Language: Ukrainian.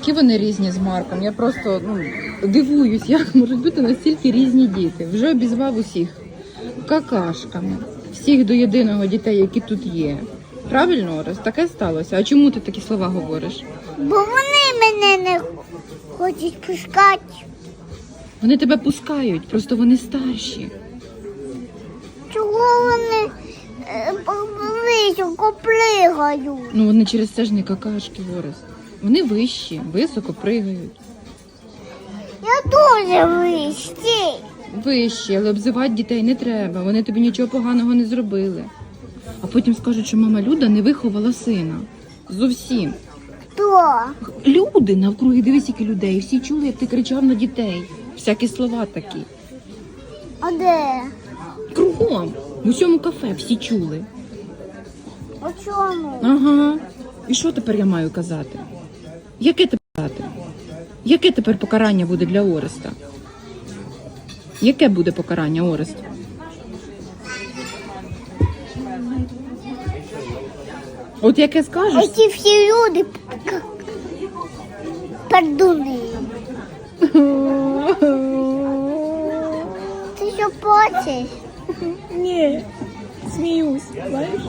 Які вони різні з Марком. Я просто ну, дивуюсь, як можуть бути настільки різні діти. Вже обізвав усіх какашками. Всіх до єдиного дітей, які тут є. Правильно, Орес? Таке сталося. А чому ти такі слова говориш? Бо вони мене не хочуть пускати. Вони тебе пускають, просто вони старші. Чого вони е, пригають? Ну вони через це ж не какашки, Орес. Вони вищі, високо пригають. Я дуже вищий. Вищі, але обзивати дітей не треба. Вони тобі нічого поганого не зробили. А потім скажуть, що мама Люда не виховала сина. Зовсім. Хто? Люди навкруги, дивись, які людей. Всі чули, як ти кричав на дітей. Всякі слова такі. А де? Кругом. В усьому кафе всі чули. У чому? Ага. І що тепер я маю казати? Яке тепер? Яке тепер покарання буде для Ореста? Яке буде покарання Орест? От яке А скажеш? ці всі люди пердуни. Ти що плачеш? Ні, сміюсь, знаєш?